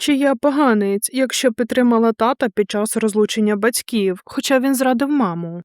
Чи я поганець, якщо підтримала тата під час розлучення батьків, хоча він зрадив маму?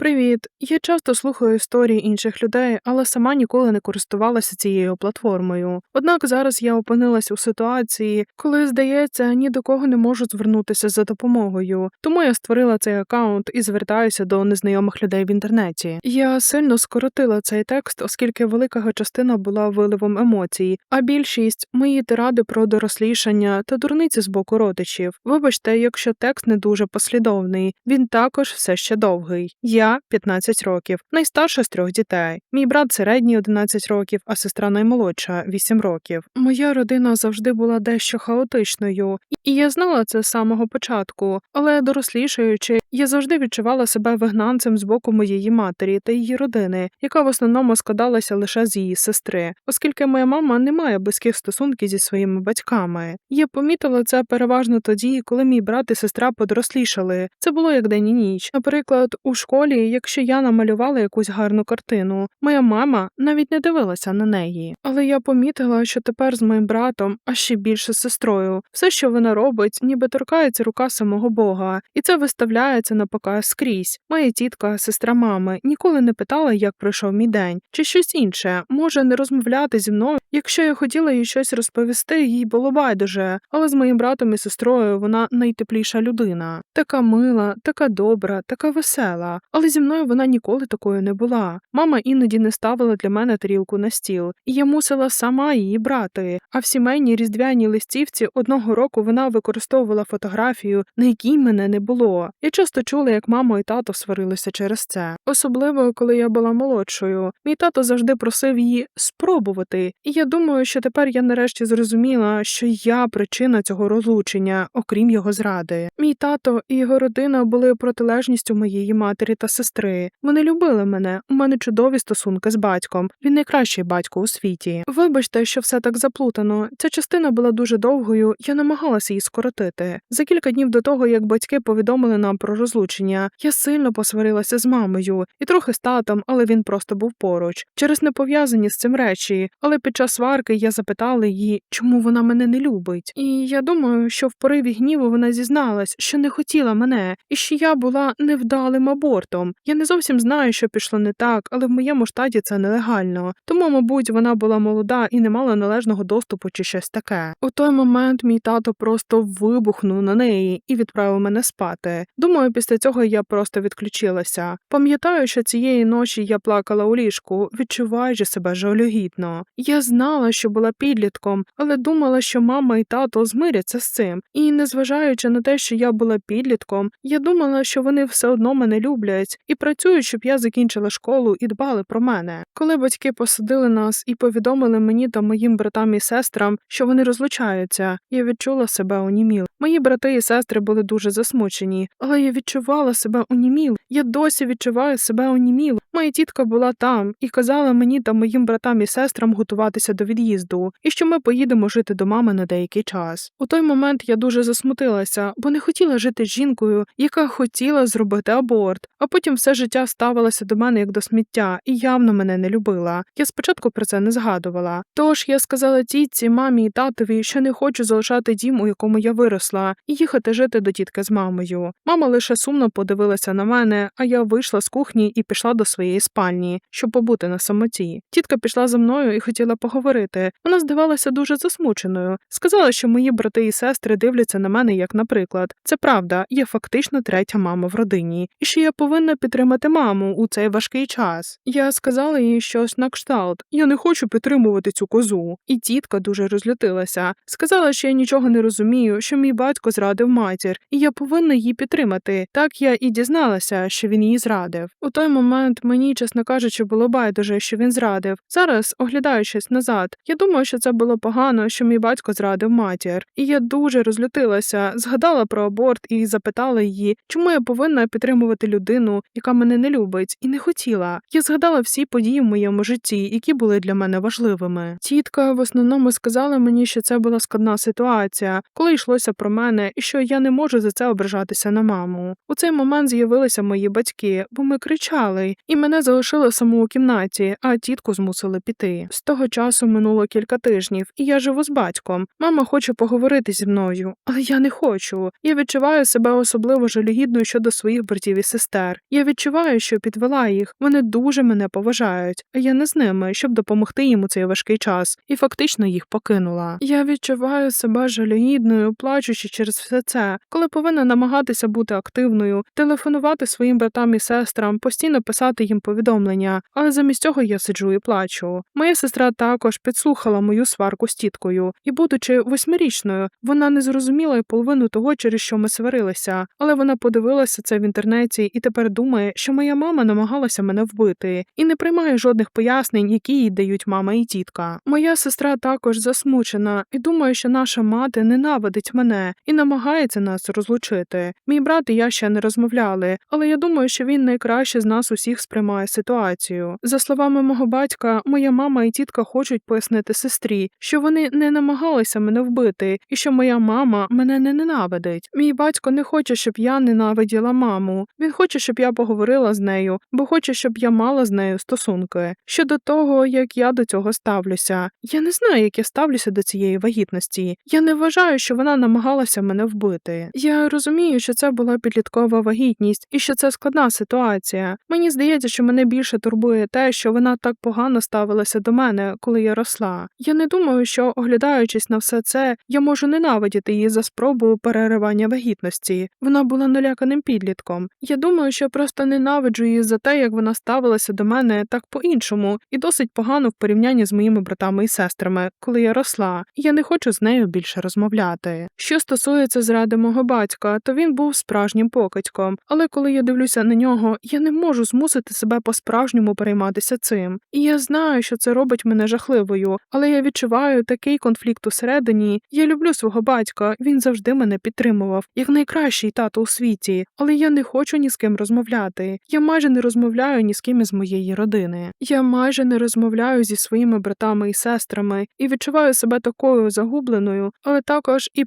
Привіт. Я часто слухаю історії інших людей, але сама ніколи не користувалася цією платформою. Однак зараз я опинилась у ситуації, коли, здається, ні до кого не можу звернутися за допомогою. Тому я створила цей аккаунт і звертаюся до незнайомих людей в інтернеті. Я сильно скоротила цей текст, оскільки велика частина була виливом емоцій, а більшість мої тиради про дорослішання та дурниці з боку родичів. Вибачте, якщо текст не дуже послідовний, він також все ще довгий. Я 15 років, найстарша з трьох дітей. Мій брат середній 11 років, а сестра наймолодша 8 років. Моя родина завжди була дещо хаотичною, і я знала це з самого початку, але дорослішаючи, я завжди відчувала себе вигнанцем з боку моєї матері та її родини, яка в основному складалася лише з її сестри, оскільки моя мама не має близьких стосунків зі своїми батьками. Я помітила це переважно тоді, коли мій брат і сестра подорослішали. Це було як день і ніч. Наприклад, у школі, якщо я намалювала якусь гарну картину, моя мама навіть не дивилася на неї. Але я помітила, що тепер з моїм братом, а ще більше з сестрою, все, що вона робить, ніби торкається рука самого Бога, і це виставляється на показ скрізь. Моя тітка, сестра мами, ніколи не питала, як пройшов мій день, чи щось інше, може не розмовляти зі мною. Якщо я хотіла їй щось розповісти, їй було байдуже, але з моїм братом і сестрою вона найтепліша людина, така мила, така добра, така весела. Але зі мною вона ніколи такою не була. Мама іноді не ставила для мене тарілку на стіл, і я мусила сама її брати. А в сімейній різдвяній листівці одного року вона використовувала фотографію, на якій мене не було. Я часто чула, як мама і тато сварилися через це. Особливо, коли я була молодшою. Мій тато завжди просив її спробувати, і я думаю, що тепер я нарешті зрозуміла, що я причина цього розлучення, окрім його зради. Мій тато і його родина були протилежністю моєї матері та сестри. Вони любили мене. У мене чудові стосунки з батьком. Він найкращий батько у світі. Вибачте, що все так заплутано. Ця частина була дуже довгою. Я намагалася її скоротити. За кілька днів до того, як батьки повідомили нам про розлучення, я сильно посварилася з мамою і трохи з татом, але він просто був поруч. Через непов'язані з цим речі. Але під час сварки я запитала її, чому вона мене не любить. І я думаю, що в пориві гніву вона зізналась, що не хотіла мене, і що я була невдалим абортом. Я не зовсім знаю, що пішло не так, але в моєму штаті це нелегально. Тому, мабуть, вона була молода і не мала належного доступу чи щось таке. У той момент мій тато просто вибухнув на неї і відправив мене спати. Думаю, після цього я просто відключилася. Пам'ятаю, що цієї ночі я плакала у ліжку, відчуваючи себе жалюгідно. Я знала, що була підлітком, але думала, що мама і тато змиряться з цим. І незважаючи на те, що я була підлітком, я думала, що вони все одно мене люблять і працюють, щоб я закінчила школу і дбали про мене. Коли батьки посадили нас і повідомили мені та моїм братам і сестрам, що вони розлучаються, я відчула себе уніміл. Мої брати і сестри були дуже засмучені, але я відчувала себе уніміл. Я досі відчуваю себе уніміл. Моя тітка була там і казала мені та моїм братам і сестрам готуватися до від'їзду, і що ми поїдемо жити до мами на деякий час. У той момент я дуже засмутилася, бо не хотіла жити з жінкою, яка хотіла зробити аборт, а потім все життя ставилася до мене як до сміття і явно мене не любила. Я спочатку про це не згадувала. Тож я сказала тітці, мамі і татові, що не хочу залишати дім, у якому я виросла, і їхати жити до тітки з мамою. Мама лише сумно подивилася на мене, а я вийшла з кухні і пішла до своєї спальні, щоб побути на самоті. Тітка пішла за мною і хотіла поговорити. Вона здавалася дуже засмученою. Сказала, що мої брати і сестри дивляться на мене як наприклад. Це правда, я фактично третя мама в родині, і що я повинна підтримати маму у цей важкий час. Я сказала їй щось на кшталт. Я не хочу підтримувати цю козу. І тітка дуже розлютилася. Сказала, що я нічого не розумію, що мій батько зрадив матір, і я повинна її підтримати. Так я і дізналася, що він її зрадив. У той момент мені, чесно кажучи, було байдуже, що він зрадив. Зараз, оглядаючись назад, я думаю, що це було погано, що мій батько зрадив матір. І я дуже розлютилася, згадала про аборт і запитала її, чому я повинна підтримувати людину, яка мене не любить, і не хотіла. Я згадала всі події в моєму житті, які були для мене важливими. Тітка в основному сказала мені, що це була складна ситуація, коли йшлося про мене і що я не можу за це ображатися на маму. У цей момент з'явилися мої батьки, бо ми кричали, і мене залишили саму у кімнаті, а тітку змусили піти. З того часу минуло кілька тижнів, і я живу з батьком. Мама хоче поговорити зі мною, але я не хочу. Я відчуваю себе особливо жалюгідною щодо своїх братів і сестер. Я відчуваю, що підвела їх. Вони дуже мене поважають, а я не з ними, щоб допомогти їм у цей важкий час, і фактично їх покинула. Я відчуваю себе жалюгідною, плачучи через все це, коли повинна намагатися бути активною, телефонувати своїм братам і сестрам, постійно писати їм повідомлення, але замість цього я сиджу і плачу. Моя сестра також підслухала мою сварку з тіткою, і, будучи восьмирічною, вона не зрозуміла й половину того, через що ми сварилися, але вона подивилася це в інтернеті і тепер думає, що моя мама намагалася мене вбити, і не приймає жодних пояснень, які їй дають мама і тітка. Моя сестра також засмучена і думає, що наша мати ненавидить мене і намагається нас розлучити. Мій брат і я ще не розмовляли, але я думаю, що він найкраще з нас усіх сприймає ситуацію. За словами мого батька, моя мама і тітка хочуть пояснити сестрі, що вони не намагалися мене вбити, і що моя мама мене не ненавидить. Мій батько не хоче, щоб я ненавиділа маму. Він хоче, щоб я поговорила з нею, бо хоче, щоб я мала з нею стосунки. Щодо того, як я до цього ставлюся, я не знаю, як я ставлюся до цієї вагітності. Я не вважаю, що вона намагалася мене вбити. Я розумію, що це була підліткова вагітність і що це складна ситуація. Мені здається, що мене більше турбує те, що вона так погано ставилася до мене, коли я росла. Я не думаю, що, оглядаючись на все це, я можу ненавидіти її за спробу переривання вагітності. Вона була наляканим підлітком. Я думаю, що просто ненавиджу її за те, як вона ставилася до мене так по-іншому, і досить погано в порівнянні з моїми братами і сестрами, коли я росла. Я не хочу з нею більше розмовляти. Що стосується зради мого батька, то він був справжнім покидьком, але коли я дивлюся на нього, я не можу змусити себе по-справжньому перейматися цим. І я знаю, що це робить мене жахливою, але я відчуваю такий конфлікт усередині. Я люблю свого батька, він завжди мене підтримував, як найкращий тато у світі, але я не хочу ні з ким розмовляти. Я майже не розмовляю ні з ким із моєї родини. Я майже не розмовляю зі своїми братами і сестрами і відчуваю себе такою загубленою, але також і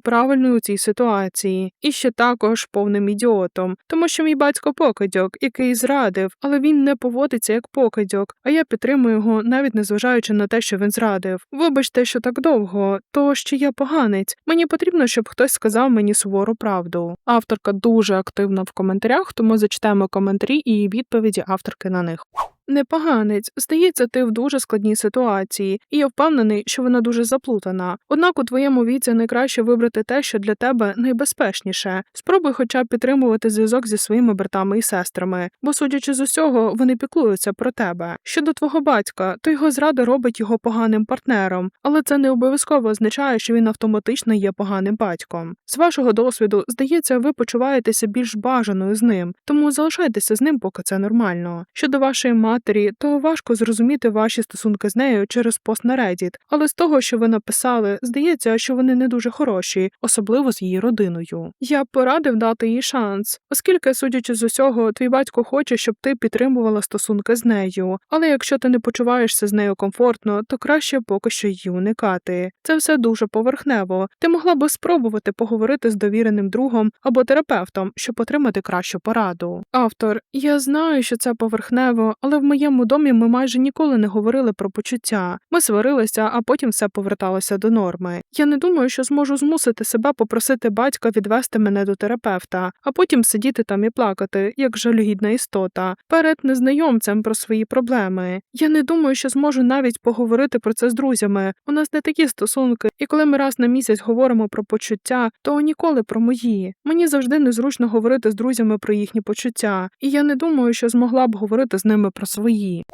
у цій ситуації, і ще також повним ідіотом, тому що мій батько покидьок, який зрадив, але він не поводиться як покидьок, а я підтримую його, навіть незважаючи на те, що він зрадив. Вибачте, що так довго, то ще я поганець. Мені потрібно, щоб хтось сказав мені сувору правду. Авторка дуже активна в коментарях, тому зачитаємо коментарі і відповіді авторки на них. Непоганець, здається, ти в дуже складній ситуації, і я впевнений, що вона дуже заплутана. Однак у твоєму віці найкраще вибрати те, що для тебе найбезпечніше. Спробуй хоча б підтримувати зв'язок зі своїми братами і сестрами, бо, судячи з усього, вони піклуються про тебе. Щодо твого батька, то його зрада робить його поганим партнером, але це не обов'язково означає, що він автоматично є поганим батьком. З вашого досвіду, здається, ви почуваєтеся більш бажаною з ним, тому залишайтеся з ним, поки це нормально. Щодо вашої матері, то важко зрозуміти ваші стосунки з нею через пост на Reddit, але з того, що ви написали, здається, що вони не дуже хороші, особливо з її родиною. Я б порадив дати їй шанс, оскільки, судячи з усього, твій батько хоче, щоб ти підтримувала стосунки з нею. Але якщо ти не почуваєшся з нею комфортно, то краще поки що її уникати. Це все дуже поверхнево. Ти могла би спробувати поговорити з довіреним другом або терапевтом, щоб отримати кращу пораду. Автор, я знаю, що це поверхнево, але в моєму домі ми майже ніколи не говорили про почуття. Ми сварилися, а потім все поверталося до норми. Я не думаю, що зможу змусити себе попросити батька відвести мене до терапевта, а потім сидіти там і плакати, як жалюгідна істота, перед незнайомцем про свої проблеми. Я не думаю, що зможу навіть поговорити про це з друзями. У нас не такі стосунки, і коли ми раз на місяць говоримо про почуття, то ніколи про мої. Мені завжди незручно говорити з друзями про їхні почуття, і я не думаю, що змогла б говорити з ними про свої.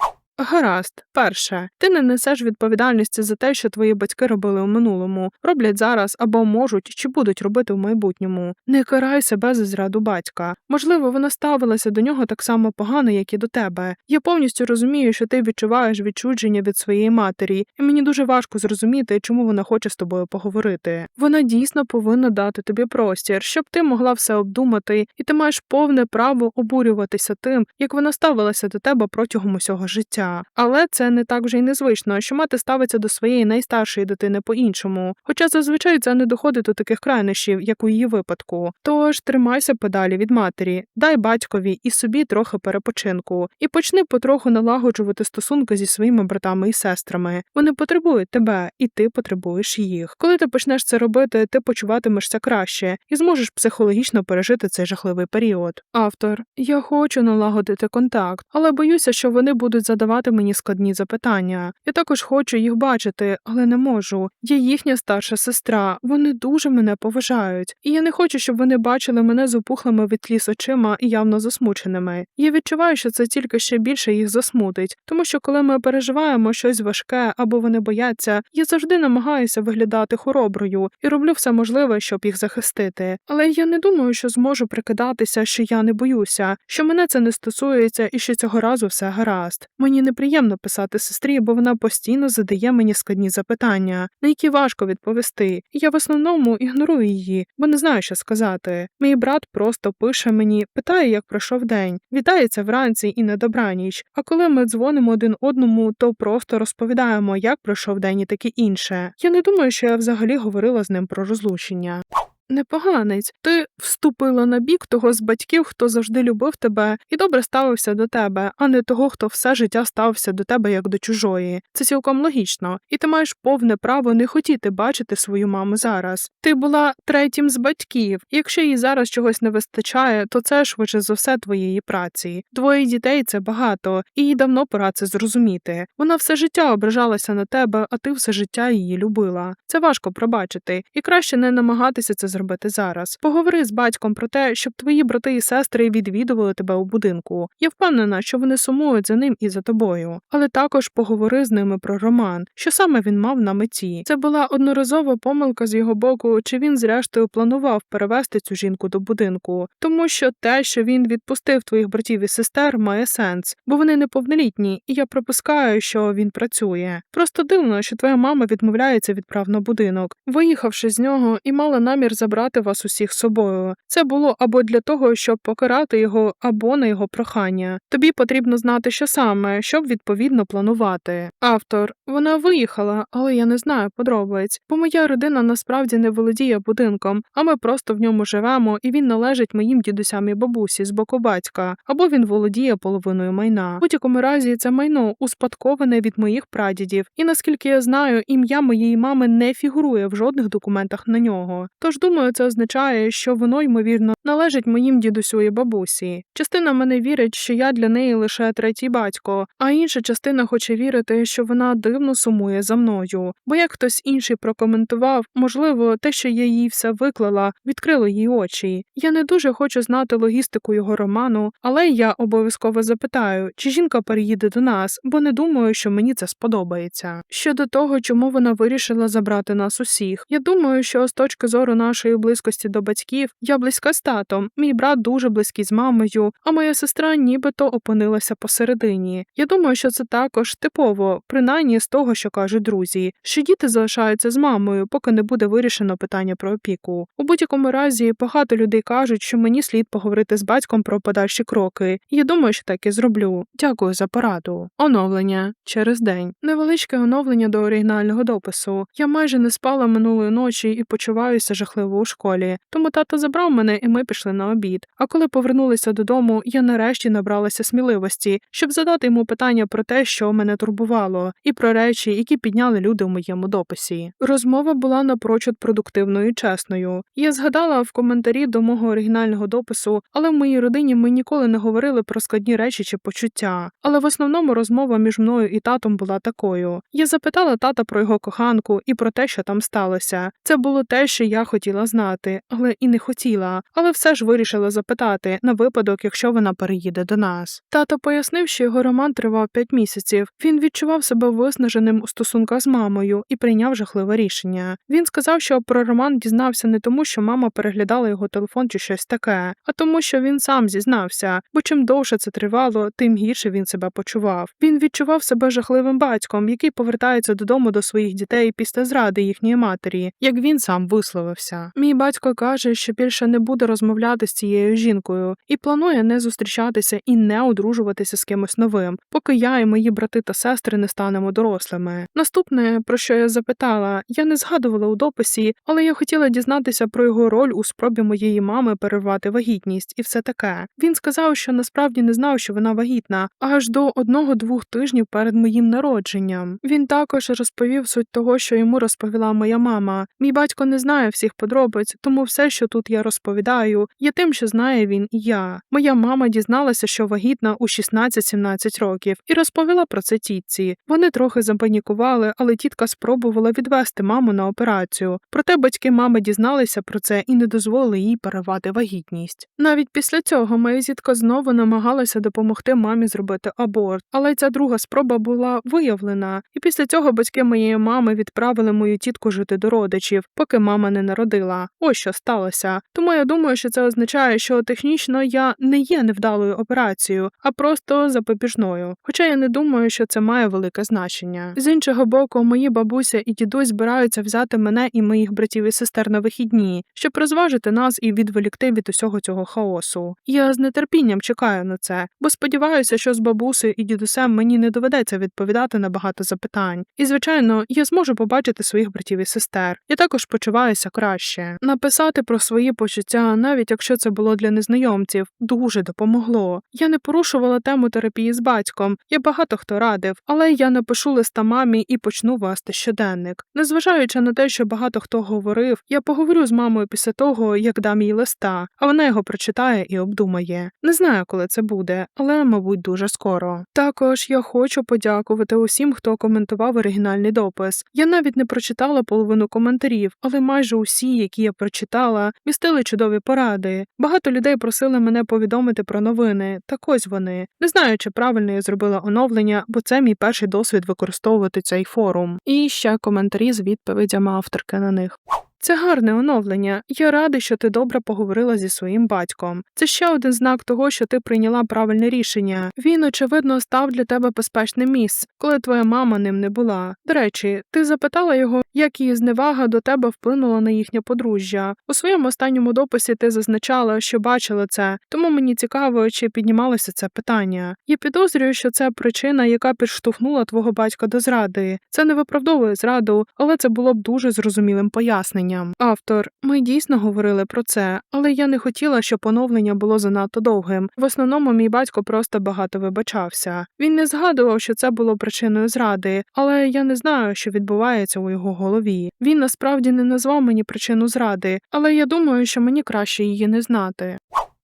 Гаразд, перше, ти не несеш відповідальності за те, що твої батьки робили у минулому, роблять зараз або можуть чи будуть робити в майбутньому. Не карай себе за зраду батька. Можливо, вона ставилася до нього так само погано, як і до тебе. Я повністю розумію, що ти відчуваєш відчудження від своєї матері, і мені дуже важко зрозуміти, чому вона хоче з тобою поговорити. Вона дійсно повинна дати тобі простір, щоб ти могла все обдумати, і ти маєш повне право обурюватися тим, як вона ставилася до тебе протягом усього життя. Але це не так вже й незвично, що мати ставиться до своєї найстаршої дитини по-іншому. Хоча зазвичай це не доходить до таких крайнощів, як у її випадку. Тож тримайся подалі від матері, дай батькові і собі трохи перепочинку, і почни потроху налагоджувати стосунки зі своїми братами і сестрами. Вони потребують тебе, і ти потребуєш їх. Коли ти почнеш це робити, ти почуватимешся краще і зможеш психологічно пережити цей жахливий період. Автор, я хочу налагодити контакт, але боюся, що вони будуть задавати мені складні запитання. Я також хочу їх бачити, але не можу. Я їхня старша сестра. Вони дуже мене поважають, і я не хочу, щоб вони бачили мене з опухлими від тліс очима і явно засмученими. Я відчуваю, що це тільки ще більше їх засмутить, тому що коли ми переживаємо щось важке або вони бояться, я завжди намагаюся виглядати хороброю і роблю все можливе, щоб їх захистити. Але я не думаю, що зможу прикидатися, що я не боюся, що мене це не стосується і що цього разу все гаразд. Мені неприємно писати сестрі, бо вона постійно задає мені складні запитання, на які важко відповісти. І я в основному ігнорую її, бо не знаю, що сказати. Мій брат просто пише мені, питає, як пройшов день, вітається вранці і на добраніч. А коли ми дзвонимо один одному, то просто розповідаємо, як пройшов день і таке інше. Я не думаю, що я взагалі говорила з ним про розлучення. Непоганець, ти вступила на бік того з батьків, хто завжди любив тебе і добре ставився до тебе, а не того, хто все життя ставився до тебе як до чужої. Це цілком логічно, і ти маєш повне право не хотіти бачити свою маму зараз. Ти була третім з батьків. Якщо їй зараз чогось не вистачає, то це швидше за все твоєї праці. Двоє дітей це багато, і їй давно пора це зрозуміти. Вона все життя ображалася на тебе, а ти все життя її любила. Це важко пробачити, і краще не намагатися це зробити зараз. Поговори з батьком про те, щоб твої брати і сестри відвідували тебе у будинку. Я впевнена, що вони сумують за ним і за тобою. Але також поговори з ними про роман, що саме він мав на меті. Це була одноразова помилка з його боку, чи він зрештою планував перевести цю жінку до будинку, тому що те, що він відпустив твоїх братів і сестер, має сенс, бо вони неповнолітні, і я припускаю, що він працює. Просто дивно, що твоя мама відмовляється від прав на будинок, виїхавши з нього і мала намір забрати вас усіх з собою. Це було або для того, щоб покарати його, або на його прохання. Тобі потрібно знати, що саме, щоб відповідно планувати. Автор вона виїхала, але я не знаю подробиць, бо моя родина насправді не володіє будинком, а ми просто в ньому живемо, і він належить моїм дідусям і бабусі з боку батька, або він володіє половиною майна. В будь-якому разі це майно успадковане від моїх прадідів, і наскільки я знаю, ім'я моєї мами не фігурує в жодних документах на нього. Тож думаю, це означає, що воно ймовірно належить моїм дідусю і бабусі. Частина мене вірить, що я для неї лише третій батько, а інша частина хоче вірити, що вона дивно сумує за мною. Бо як хтось інший прокоментував, можливо, те, що я їй все виклала, відкрило їй очі. Я не дуже хочу знати логістику його роману, але я обов'язково запитаю, чи жінка переїде до нас, бо не думаю, що мені це сподобається. Щодо того, чому вона вирішила забрати нас усіх, я думаю, що з точки зору нашої близькості до батьків я близька з татом, мій брат дуже близький з мамою, а моя сестра нібито опинилася посередині. Я думаю, що це також типово, принаймні з того, що кажуть друзі, що діти залишаються з мамою, поки не буде вирішено питання про опіку. У будь-якому разі багато людей кажуть, що мені слід поговорити з батьком про подальші кроки, я думаю, що так і зроблю. Дякую за пораду. Оновлення через день. Невеличке оновлення до оригінального допису. Я майже не спала минулої ночі і почуваюся жахливо у школі. Тому тато забрав мене, і ми пішли на обід. А коли повернулися додому, я нарешті набралася сміливості, щоб задати йому питання про те, що мене турбувало, і про речі, які підняли люди у моєму дописі. Розмова була напрочуд продуктивною і чесною. Я згадала в коментарі до мого оригінального допису, але в моїй родині ми ніколи не говорили про складні речі чи почуття. Але в основному розмова між мною і татом була такою. Я запитала тата про його коханку і про те, що там сталося. Це було те, що я хотіла знати, але і не хотіла, але все ж вирішила запитати на випадок, якщо вона переїде до нас. Тато пояснив, що його роман тривав п'ять місяців. Він відчував себе виснаженим у стосунках з мамою і прийняв жахливе рішення. Він сказав, що про роман дізнався не тому, що мама переглядала його телефон чи щось таке, а тому, що він сам зізнався, бо чим довше це тривало, тим гірше він себе почував. Він відчував себе жахливим батьком, який повертається додому до своїх дітей після зради їхньої матері, як він сам висловився. Мій батько каже, що більше не буде розмовляти з цією жінкою і планує не зустрічатися і не одружуватися з кимось новим, поки я і мої брати та сестри не станемо дорослими. Наступне, про що я запитала, я не згадувала у дописі, але я хотіла дізнатися про його роль у спробі моєї мами перервати вагітність і все таке. Він сказав, що насправді не знав, що вона вагітна, аж до одного-двох тижнів перед моїм народженням. Він також розповів суть того, що йому розповіла моя мама. Мій батько не знає всіх подробиць, тому все, що тут я розповідаю, є тим, що знає він і я. Моя мама дізналася, що вагітна у 16-17 років, і розповіла про це тітці. Вони трохи запанікували, але тітка спробувала відвести маму на операцію. Проте батьки мами дізналися про це і не дозволили їй перервати вагітність. Навіть після цього моя зітка знову намагалася допомогти мамі зробити аборт, але ця друга спроба була виявлена, і після цього батьки моєї мами відправили мою тітку жити до родичів, поки мама не народила. Ось що сталося. Тому я думаю, що це означає, що технічно я не є невдалою операцією, а просто запобіжною. Хоча я не думаю, що це має велике значення. З іншого боку, мої бабуся і дідусь збираються взяти мене і моїх братів і сестер на вихідні, щоб розважити нас і відволікти від усього цього хаосу. Я з нетерпінням чекаю на це, бо сподіваюся, що з бабусею і дідусем мені не доведеться відповідати на багато запитань. І, звичайно, я зможу побачити своїх братів і сестер. Я також почуваюся краще. Написати про свої почуття, навіть якщо це було для незнайомців, дуже допомогло. Я не порушувала тему терапії з батьком, я багато хто радив, але я напишу листа мамі і почну вести щоденник. Незважаючи на те, що багато хто говорив, я поговорю з мамою після того, як дам їй листа, а вона його прочитає і обдумає. Не знаю, коли це буде, але, мабуть, дуже скоро. Також я хочу подякувати усім, хто коментував оригінальний допис. Я навіть не прочитала половину коментарів, але майже усі, які я прочитала, містили чудові поради. Багато людей просили мене повідомити про новини. Так ось вони. Не знаю, чи правильно я зробила оновлення, бо це мій перший досвід використовувати цей форум. І ще коментарі з відповідями авторки на них. Це гарне оновлення. Я радий, що ти добре поговорила зі своїм батьком. Це ще один знак того, що ти прийняла правильне рішення. Він, очевидно, став для тебе безпечним місце, коли твоя мама ним не була. До речі, ти запитала його, як її зневага до тебе вплинула на їхнє подружжя. У своєму останньому дописі ти зазначала, що бачила це, тому мені цікаво, чи піднімалося це питання. Я підозрюю, що це причина, яка підштовхнула твого батька до зради. Це не виправдовує зраду, але це було б дуже зрозумілим поясненням. Автор, ми дійсно говорили про це, але я не хотіла, щоб оновлення було занадто довгим. В основному мій батько просто багато вибачався. Він не згадував, що це було причиною зради, але я не знаю, що відбувається у його голові. Він насправді не назвав мені причину зради, але я думаю, що мені краще її не знати.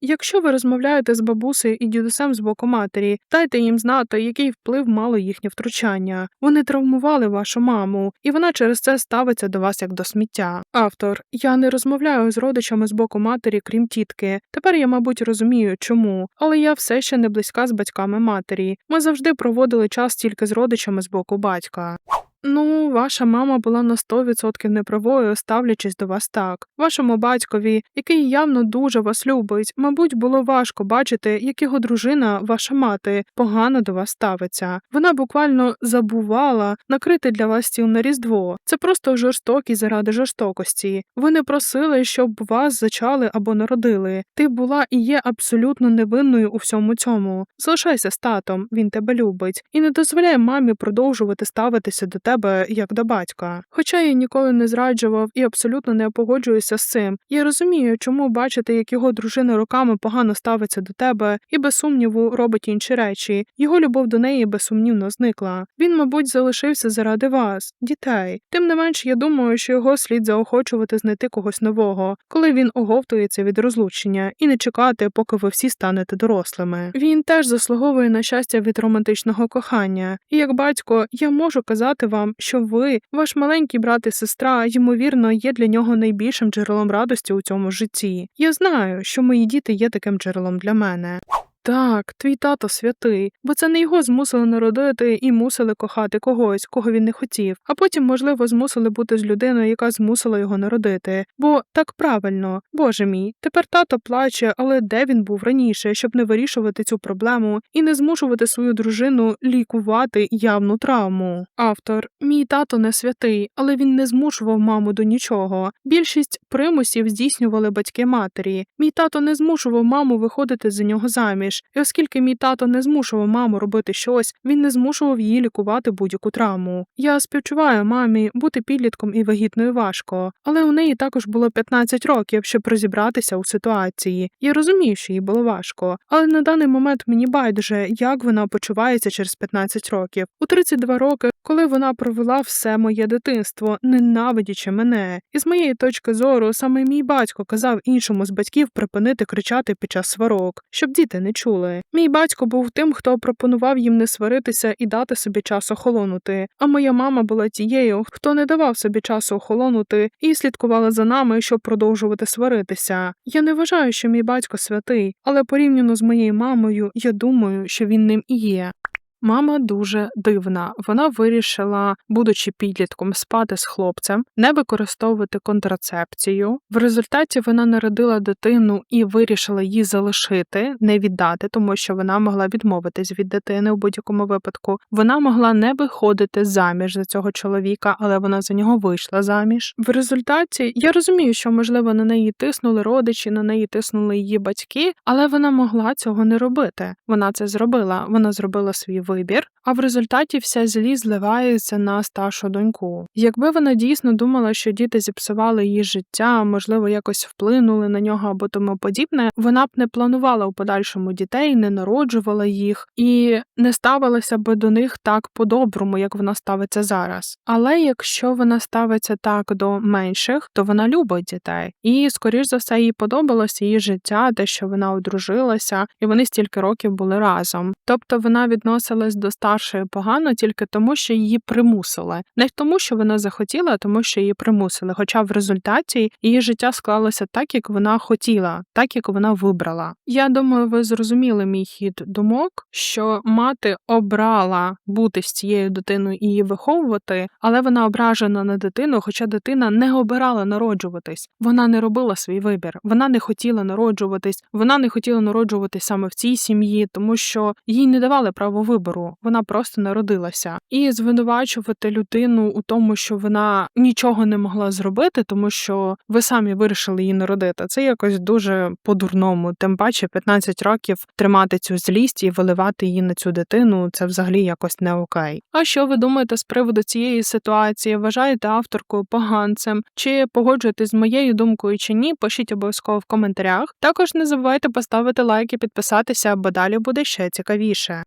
Якщо ви розмовляєте з бабусею і дідусем з боку матері, дайте їм знати, який вплив мало їхнє втручання. Вони травмували вашу маму, і вона через це ставиться до вас як до сміття. Автор я не розмовляю з родичами з боку матері, крім тітки. Тепер я, мабуть, розумію, чому, але я все ще не близька з батьками матері. Ми завжди проводили час тільки з родичами з боку батька. Ну, ваша мама була на 100% неправою, ставлячись до вас так. Вашому батькові, який явно дуже вас любить, мабуть, було важко бачити, як його дружина, ваша мати, погано до вас ставиться. Вона буквально забувала накрити для вас стіл на різдво. Це просто жорстокість заради жорстокості. Ви не просили, щоб вас зачали або народили. Ти була і є абсолютно невинною у всьому цьому. Залишайся з татом, він тебе любить, і не дозволяй мамі продовжувати ставитися до тебе як до батька. Хоча я ніколи не зраджував і абсолютно не погоджуюся з цим. Я розумію, чому бачити, як його дружина роками погано ставиться до тебе і без сумніву робить інші речі. Його любов до неї безсумнівно зникла. Він, мабуть, залишився заради вас, дітей. Тим не менш, я думаю, що його слід заохочувати знайти когось нового, коли він оговтується від розлучення, і не чекати, поки ви всі станете дорослими. Він теж заслуговує на щастя від романтичного кохання, і як батько, я можу казати вам, що ви, ваш маленький брат і сестра, ймовірно, є для нього найбільшим джерелом радості у цьому житті. Я знаю, що мої діти є таким джерелом для мене. Так, твій тато святий, бо це не його змусили народити і мусили кохати когось, кого він не хотів, а потім, можливо, змусили бути з людиною, яка змусила його народити. Бо так правильно, боже мій, тепер тато плаче, але де він був раніше, щоб не вирішувати цю проблему і не змушувати свою дружину лікувати явну травму. Автор мій тато не святий, але він не змушував маму до нічого. Більшість примусів здійснювали батьки матері. Мій тато не змушував маму виходити за нього заміж, і оскільки мій тато не змушував маму робити щось, він не змушував її лікувати будь-яку травму. Я співчуваю мамі, бути підлітком і вагітною важко, але у неї також було 15 років, щоб розібратися у ситуації. Я розумію, що їй було важко, але на даний момент мені байдуже, як вона почувається через 15 років. У 32 роки, коли вона провела все моє дитинство, ненавидячи мене. І з моєї точки зору, саме мій батько казав іншому з батьків припинити кричати під час сварок, щоб діти не чули. Мій батько був тим, хто пропонував їм не сваритися і дати собі час охолонути. А моя мама була тією, хто не давав собі часу охолонути і слідкувала за нами, щоб продовжувати сваритися. Я не вважаю, що мій батько святий, але порівняно з моєю мамою, я думаю, що він ним і є. Мама дуже дивна. Вона вирішила, будучи підлітком, спати з хлопцем, не використовувати контрацепцію. В результаті вона народила дитину і вирішила її залишити, не віддати, тому що вона могла відмовитись від дитини у будь-якому випадку. Вона могла не виходити заміж за цього чоловіка, але вона за нього вийшла заміж. В результаті я розумію, що можливо на неї тиснули родичі, на неї тиснули її батьки, але вона могла цього не робити. Вона це зробила. Вона зробила свій вибір, а в результаті вся злі зливається на старшу доньку. Якби вона дійсно думала, що діти зіпсували її життя, можливо, якось вплинули на нього або тому подібне, вона б не планувала у подальшому дітей, не народжувала їх і не ставилася би до них так по-доброму, як вона ставиться зараз. Але якщо вона ставиться так до менших, то вона любить дітей, і скоріш за все їй подобалося її життя, те, що вона одружилася, і вони стільки років були разом. Тобто вона відносилась до старшої погано тільки тому, що її примусили, не тому, що вона захотіла, а тому, що її примусили. Хоча в результаті її життя склалося так, як вона хотіла, так як вона вибрала. Я думаю, ви зрозуміли мій хід думок, що мати обрала бути з цією дитиною і її виховувати, але вона ображена на дитину, хоча дитина не обирала народжуватись. Вона не робила свій вибір, вона не хотіла народжуватись, вона не хотіла народжуватись саме в цій сім'ї, тому що їй не давали право вибору. Вона просто народилася. І звинувачувати людину у тому, що вона нічого не могла зробити, тому що ви самі вирішили її народити. Це якось дуже по-дурному. Тим паче 15 років тримати цю злість і виливати її на цю дитину. Це взагалі якось не окей. А що ви думаєте з приводу цієї ситуації? Вважаєте авторкою поганцем? Чи погоджуєтесь з моєю думкою чи ні? Пишіть обов'язково в коментарях. Також не забувайте поставити лайк і підписатися, бо далі буде ще цікавіше.